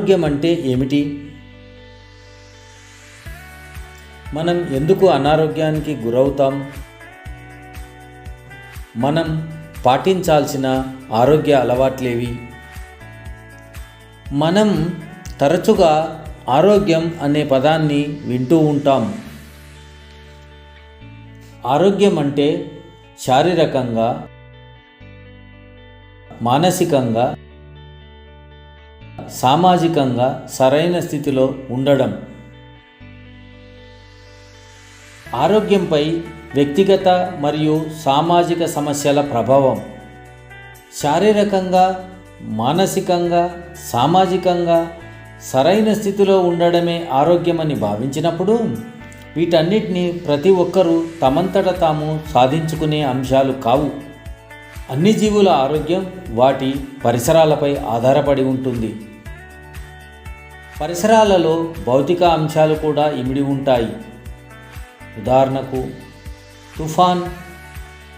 ఆరోగ్యం అంటే ఏమిటి? మనం ఎందుకు అనారోగ్యానికి గురవుతాం? మనం పాటించాల్సిన ఆరోగ్య అలవాట్లేవి? మనం తరచుగా ఆరోగ్యం అనే పదాన్ని వింటూ ఉంటాం. ఆరోగ్యం అంటే శారీరకంగా మానసికంగా సామాజికంగా సరైన స్థితిలో ఉండడం. ఆరోగ్యంపై వ్యక్తిగత మరియు సామాజిక సమస్యల ప్రభావం. శారీరకంగా మానసికంగా సామాజికంగా సరైన స్థితిలో ఉండడమే ఆరోగ్యమని భావించినప్పుడు వీటన్నిటిని ప్రతి ఒక్కరూ తమంతట తాము సాధించుకునే అంశాలు కావు. అన్ని జీవుల ఆరోగ్యం వాటి పరిసరాలపై ఆధారపడి ఉంటుంది. పరిసరాలలో భౌతిక అంశాలు కూడా ఇమిడి ఉంటాయి. ఉదాహరణకు తుఫాన్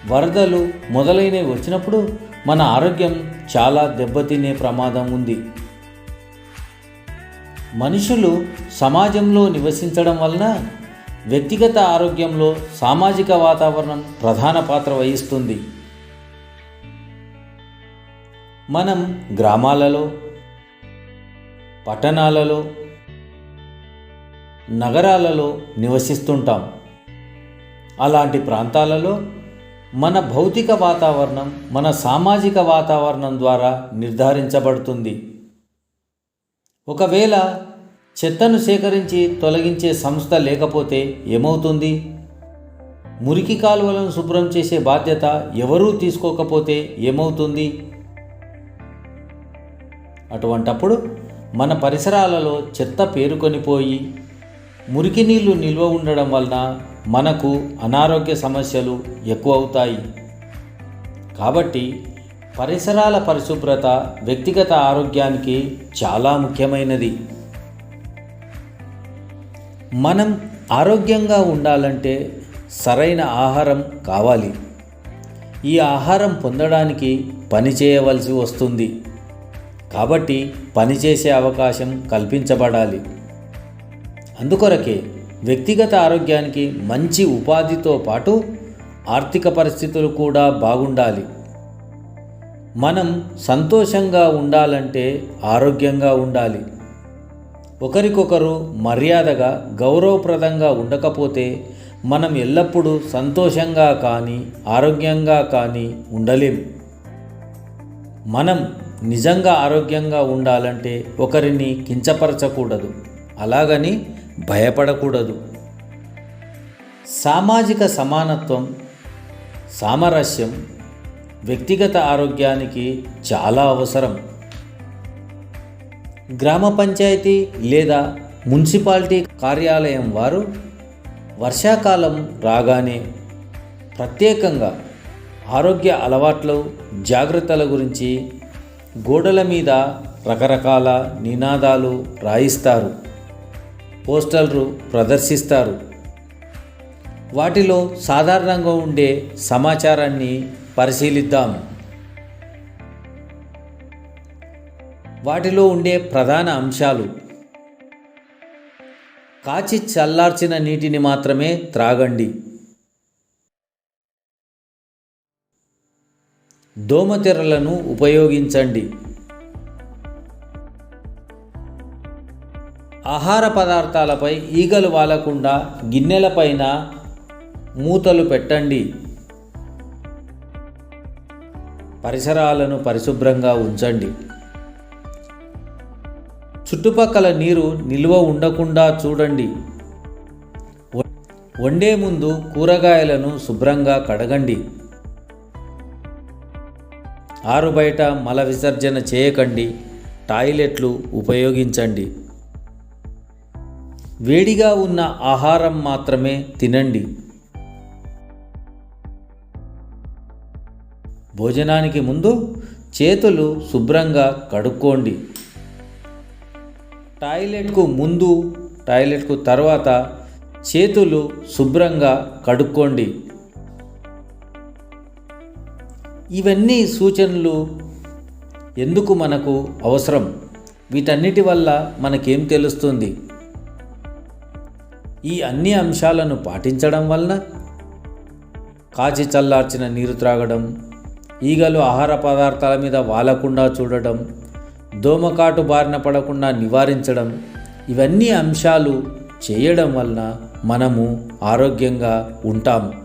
వరదలు మొదలైనవి వచ్చినప్పుడు మన ఆరోగ్యం చాలా దెబ్బతినే ప్రమాదం ఉంది. మనుషులు సమాజంలో నివసించడం వలన వ్యక్తిగత ఆరోగ్యంలో సామాజిక వాతావరణం ప్రధాన పాత్ర వహిస్తుంది. మనం గ్రామాలలో పట్టణాలలో నగరాలలో నివసిస్తుంటాం. అలాంటి ప్రాంతాలలో మన భౌతిక వాతావరణం మన సామాజిక వాతావరణం ద్వారా నిర్ధారించబడుతుంది. ఒకవేళ చెత్తను సేకరించి తొలగించే సంస్థ లేకపోతే ఏమవుతుంది? మురికి కాలువలను శుభ్రం చేసే బాధ్యత ఎవరూ తీసుకోకపోతే ఏమవుతుంది? అటువంటప్పుడు మన పరిసరాలలో చెత్త పేరుకొనిపోయి మురికి నీళ్ళు నిల్వ ఉండడం వలన మనకు అనారోగ్య సమస్యలు ఎక్కువ అవుతాయి. కాబట్టి పరిసరాల పరిశుభ్రత వ్యక్తిగత ఆరోగ్యానికి చాలా ముఖ్యమైనది. మనం ఆరోగ్యంగా ఉండాలంటే సరైన ఆహారం కావాలి. ఈ ఆహారం పొందడానికి పని చేయవలసి వస్తుంది. కాబట్టి పనిచేసే అవకాశం కల్పించబడాలి. అందుకొరకే వ్యక్తిగత ఆరోగ్యానికి మంచి ఉపాధితో పాటు ఆర్థిక పరిస్థితులు కూడా బాగుండాలి. మనం సంతోషంగా ఉండాలంటే ఆరోగ్యంగా ఉండాలి. ఒకరికొకరు మర్యాదగా గౌరవప్రదంగా ఉండకపోతే మనం ఎల్లప్పుడూ సంతోషంగా కానీ ఆరోగ్యంగా కానీ ఉండలేం. మనం నిజంగా ఆరోగ్యంగా ఉండాలంటే ఒకరిని కించపరచకూడదు. అలాగని భయపడకూడదు. సామాజిక సమానత్వం సామరస్యం వ్యక్తిగత ఆరోగ్యానికి చాలా అవసరం. గ్రామ పంచాయతీ లేదా మున్సిపాలిటీ కార్యాలయం వారు వర్షాకాలం రాగానే ప్రత్యేకంగా ఆరోగ్య అలవాట్లు జాగ్రత్తల గురించి గోడల మీద రకరకాల నినాదాలు రాయిస్తారు పోస్టర్లు ప్రదర్శిస్తారు. వాటిలో సాధారణంగా ఉండే సమాచారాన్ని పరిశీలిద్దాం. వాటిలో ఉండే ప్రధాన అంశాలు. కాచి చల్లార్చిన నీటిని మాత్రమే త్రాగండి. దోమతెరలను ఉపయోగించండి. ఆహార పదార్థాలపై ఈగలు వాలకుండా గిన్నెలపైన మూతలు పెట్టండి. పరిసరాలను పరిశుభ్రంగా ఉంచండి. చుట్టుపక్కల నీరు నిల్వ ఉండకుండా చూడండి. వండే ముందు కూరగాయలను శుభ్రంగా కడగండి. ఆరు బయట మల విసర్జన చేయకండి టాయిలెట్లు ఉపయోగించండి. వేడిగా ఉన్న ఆహారం మాత్రమే తినండి. భోజనానికి ముందు చేతులు శుభ్రంగా కడుక్కోండి. టాయిలెట్కు ముందు టాయిలెట్కు తర్వాత చేతులు శుభ్రంగా కడుక్కోండి. ఇవన్నీ సూచనలు ఎందుకు మనకు అవసరం? వీటన్నిటి వల్ల మనకేం తెలుస్తుంది? ఈ అన్ని అంశాలను పాటించడం వలన కాచి చల్లార్చిన నీరు త్రాగడం ఈగలు ఆహార పదార్థాల మీద వాలకుండా చూడడం దోమకాటు బారిన పడకుండా నివారించడం ఇవన్నీ అంశాలు చేయడం వలన మనము ఆరోగ్యంగా ఉంటాము.